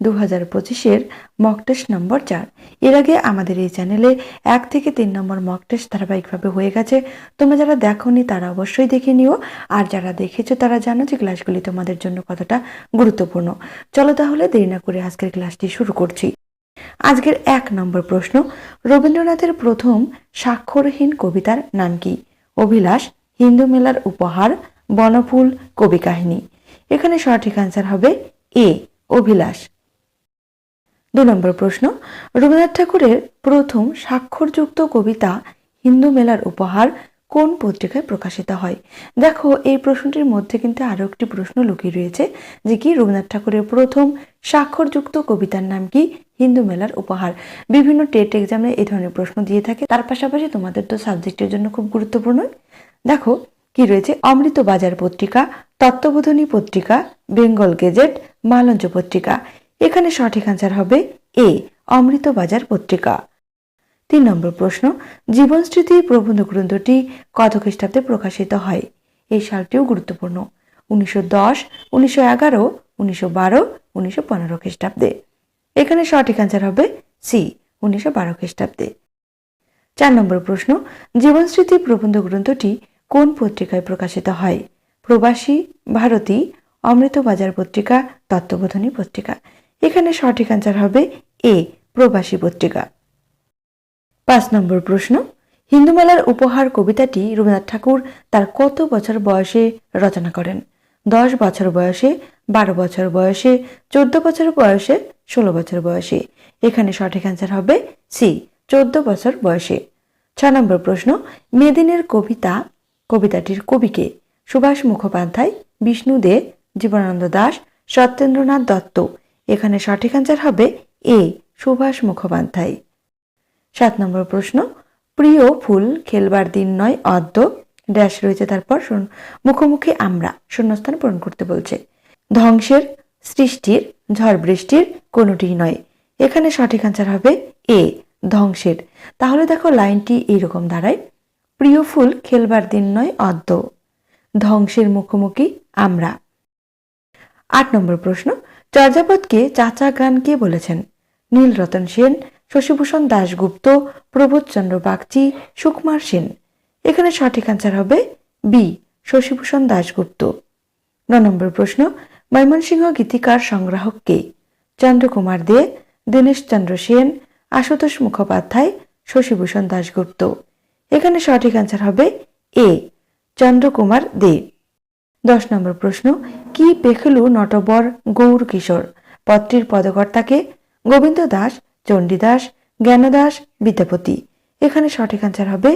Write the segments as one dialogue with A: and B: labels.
A: দু হাজার পঁচিশের মক নম্বর চার। এর আগে আমাদের এই চ্যানেলে এক থেকে তিন নম্বর মক ধারাবাহিকভাবে হয়ে গেছে। তোমরা যারা দেখোনি তারা অবশ্যই দেখে নিও। আর যারা দেখেছ তারা জানো যে ক্লাসগুলি তোমাদের জন্য কতটা গুরুত্বপূর্ণ। চলো তাহলে দেরি না করে আজকের ক্লাসটি শুরু করছি। আজকের এক নম্বর প্রশ্ন, রবীন্দ্রনাথের প্রথম স্বাক্ষরহীন কবিতার নাম কি? অভিলাষ, হিন্দু মেলার উপহার, বনফুল কবি কাহিনী। এখানে সঠিক আনসার হবে এ, অভিলাষ। দু নম্বর প্রশ্ন। রবীন্দ্রনাথ ঠাকুরের প্রথম স্বাক্ষরযুক্ত কবিতা হিন্দু মেলার উপহার কোন পত্রিকায় প্রকাশিত হয়? দেখো, এই প্রশ্নটির মধ্যে কিন্তু আরও একটি প্রশ্ন লুকিয়ে রয়েছে যে কি রবীন্দ্রনাথ ঠাকুরের প্রথম স্বাক্ষরযুক্ত কবিতার নাম কি? হিন্দু মেলার উপহার। বিভিন্ন টেট এক্সামে এই ধরনের প্রশ্ন দিয়ে থাকে। তার পাশাপাশি তোমাদের তো সাবজেক্টের জন্য খুব গুরুত্বপূর্ণ। দেখো, কি রয়েছে? অমৃত বাজার পত্রিকা, তত্ত্ববোধনী পত্রিকা, বেঙ্গল গেজেট, মালঞ্চ পত্রিকা। এখানে সঠিক আনসার হবে এ অমৃত বাজার পত্রিকা। তিন নম্বর প্রশ্ন জীবন স্মৃতি প্রবন্ধ গ্রন্থটি কত খ্রিস্টাব্দে প্রকাশিত হয়? এই সালটিও গুরুত্বপূর্ণ। উনিশশো দশ, উনিশশো এগারো, উনিশশো বারো, উনিশশো পনেরো খ্রিস্টাব্দে। এখানে সঠিক আনসার হবে সি উনিশশো বারো খ্রিস্টাব্দে। চার নম্বর প্রশ্ন জীবন স্মৃতি প্রবন্ধ গ্রন্থটি কোন পত্রিকায় প্রকাশিত হয়? প্রবাসী, ভারতী, অমৃতবাজার পত্রিকা, তত্ত্ববোধনী পত্রিকা। এখানে সঠিক অ্যান্সার হবে এ প্রবাসী পত্রিকা। পাঁচ নম্বর প্রশ্ন হিন্দুমেলার উপহার কবিতাটি রবীন্দ্রনাথ ঠাকুর তার কত বছর বয়সে রচনা করেন? দশ বছর বয়সে, বারো বছর বয়সে, চোদ্দ বছর বয়সে, ষোলো বছর বয়সে। এখানে সঠিক অ্যান্সার হবে সি চোদ্দ বছর বয়সে। ছ নম্বর প্রশ্ন, মেদিনের কবিতা, কবিতাটির কবিকে সুভাষ মুখোপাধ্যায়, বিষ্ণু দে, জীবনানন্দ দাস, সত্যেন্দ্রনাথ দত্ত এখানে সঠিক অ্যান্সার হবে এ সুভাষ মুখোপাধ্যায়। সাত নম্বর প্রশ্ন, প্রিয় ফুল খেলবার দিন নয়, অদ্য। ড্যাশ রয়েছে তারপর মুখোমুখি আমরা, শূন্যস্থান পূরণ করতে বলছে। ধ্বংসের সৃষ্টির, ঝড় বৃষ্টির কোনোটিই নয়। এখানে সঠিক অ্যান্সার হবে এ ধ্বংসের। তাহলে দেখো লাইনটি এইরকম দাঁড়ায়। প্রিয় ফুল খেলবার দিন নয়, অদ্য। ধ্বংসের মুখোমুখি আমরা। আট নম্বর প্রশ্ন চর্যাপদকে চাচা গান কে বলেছেন? নীলরতন সেন, শশীভূষণ দাশগুপ্ত, প্রবোধচন্দ্র বাগচি, সুকুমার সেন। এখানে সঠিক অ্যান্সার হবে বি শশীভূষণ দাশগুপ্ত। ন নম্বর প্রশ্ন, ময়মনসিংহ গীতিকার সংগ্রাহক কে? চন্দ্রকুমার দে দীনেশ চন্দ্র সেন, আশুতোষ মুখোপাধ্যায়, শশীভূষণ দাশগুপ্ত। এখানে সঠিক অ্যান্সার হবে এ চন্দ্রকুমার দে। দশ নম্বর প্রশ্ন, কি পেখলু নটবর গৌর কিশোর? পত্রের পদকর্তাকে গোবিন্দ দাস চণ্ডীদাস জ্ঞানদাস বিদ্যাপতি। এখানে সঠিক অ্যান্সার হবে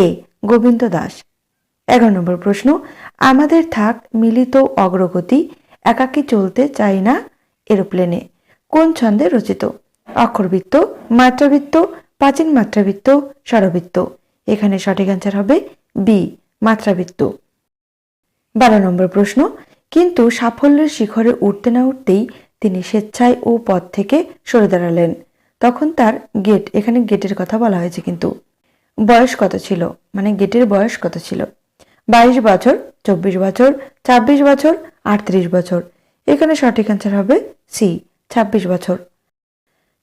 A: এ, গোবিন্দ দাস। এগারো নম্বর প্রশ্ন, আমাদের থাক মিলিত অগ্রগতি, একাকী চলতে চাই না এরোপ্লেনে। কোন ছন্দে রচিত? অক্ষরবৃত্ত, মাত্রাবৃত্ত, প্রাচীন মাত্রাবৃত্ত, স্বরবৃত্ত। এখানে সঠিক অ্যান্সার হবে বি, মাত্রাবৃত্ত। বারো নম্বর প্রশ্ন, কিন্তু সাফল্যের শিখরে উঠতে না উঠতেই তিনি স্বেচ্ছায় ও পদ থেকে সরে দাঁড়ালেন। তখন তার গেট এখানে গেটের কথা বলা হয়েছে কিন্তু। বয়স কত ছিল? মানে গেটের বয়স কত ছিল? বাইশ বছর, চব্বিশ বছর, ছাব্বিশ বছর, আটত্রিশ বছর। এখানে সঠিক অ্যান্সার হবে সি ছাব্বিশ বছর।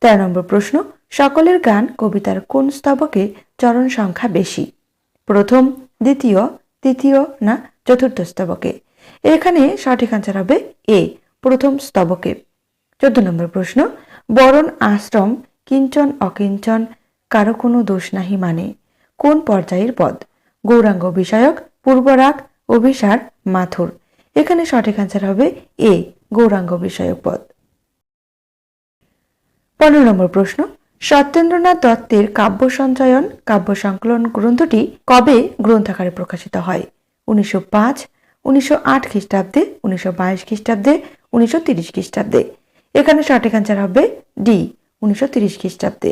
A: তেরো নম্বর প্রশ্ন, সকলের গান কবিতার কোন স্তবকে চরণ সংখ্যা বেশি? প্রথম, দ্বিতীয়, তৃতীয় না চতুর্থ স্তবকে। এখানে সঠিক আনসার হবে এ প্রথম স্তবকে। চোদ্দ নম্বর প্রশ্ন, বরণ আশ্রম কিঞ্চন অকিঞ্চন, কারও কোনো দোষ নাহি মানে। কোন পর্যায়ের পদ? গৌরাঙ্গ বিষয়ক, পূর্বরাগ, অভিসার, মাথুর। এখানে সঠিক আনসার হবে এ গৌরাঙ্গ বিষয়ক পদ। পনেরো নম্বর প্রশ্ন, সত্যেন্দ্রনাথ দত্তের কাব্য সঞ্চয়ন, কাব্য সংকলন গ্রন্থটি কবে গ্রন্থাকারে প্রকাশিত হয়? উনিশশো পাঁচ, উনিশশো আট খ্রিস্টাব্দে, উনিশশো বাইশ খ্রিস্টাব্দে, উনিশশো তিরিশ খ্রিস্টাব্দে। এখানে সঠিক অ্যান্সার হবে ডি উনিশশো তিরিশ খ্রিস্টাব্দে।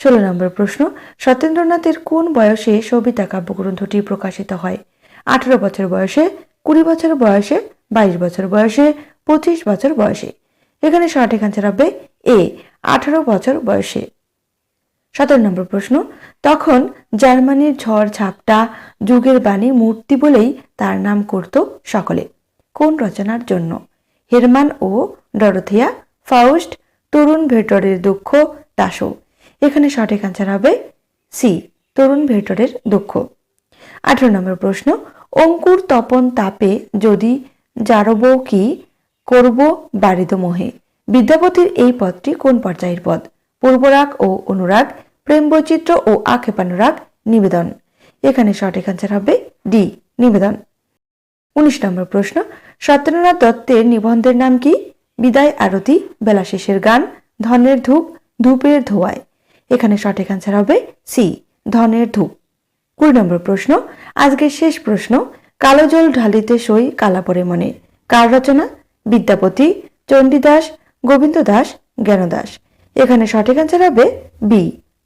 A: ষোলো নম্বর প্রশ্ন, সত্যেন্দ্রনাথের কোন বয়সে সবিতা কাব্যগ্রন্থটি প্রকাশিত হয়? আঠেরো বছর বয়সে, কুড়ি বছর বয়সে, বাইশ বছর বয়সে, পঁচিশ বছর বয়সে। এখানে সঠিক আনসার হবে এ আঠারো বছর বয়সে। সতেরো নম্বর প্রশ্ন, তখন জার্মানির ঝড় ঝাপটা যুগের বাণী মূর্তি বলেই তার নাম করত সকলে। কোন রচনার জন্য? হেরমান ও ডরথিয়া ফাউস্ট তরুণ ভেটরের দুঃখ দাসো এখানে সঠিক আনসার হবে সি তরুণ ভেটরের দুঃখ। আঠারো নম্বর প্রশ্ন, অঙ্কুর তপন তাপে যদি জারব কি করব বারিদ মোহে? বিদ্যাপতির এই পদটি কোন পর্যায়ের পদ? পূর্বরাগ ও অনুরাগ প্রেম বৈচিত্র্য ও আক্ষেপানুরাগ নিবেদন। এখানে সঠিক আনসার হবে ডি, নিবেদন। উনিশ নম্বর প্রশ্ন সত্যেন্দ্রনাথ দত্তের নিবন্ধের নাম কি? বিদায় আরতি, বেলা শেষের গান, ধনের ধূপ, ধূপের ধোয়ায়। এখানে সঠিক আনসার হবে সি, ধনের ধূপ। কুড়ি নম্বর প্রশ্ন, আজকের শেষ প্রশ্ন, কালো জল ঢালিতে সই কালা পরে মনে। কার রচনা? বিদ্যাপতি, চণ্ডীদাস গোবিন্দ দাস জ্ঞানদাস। এখানে সঠিক আনসার হবে বি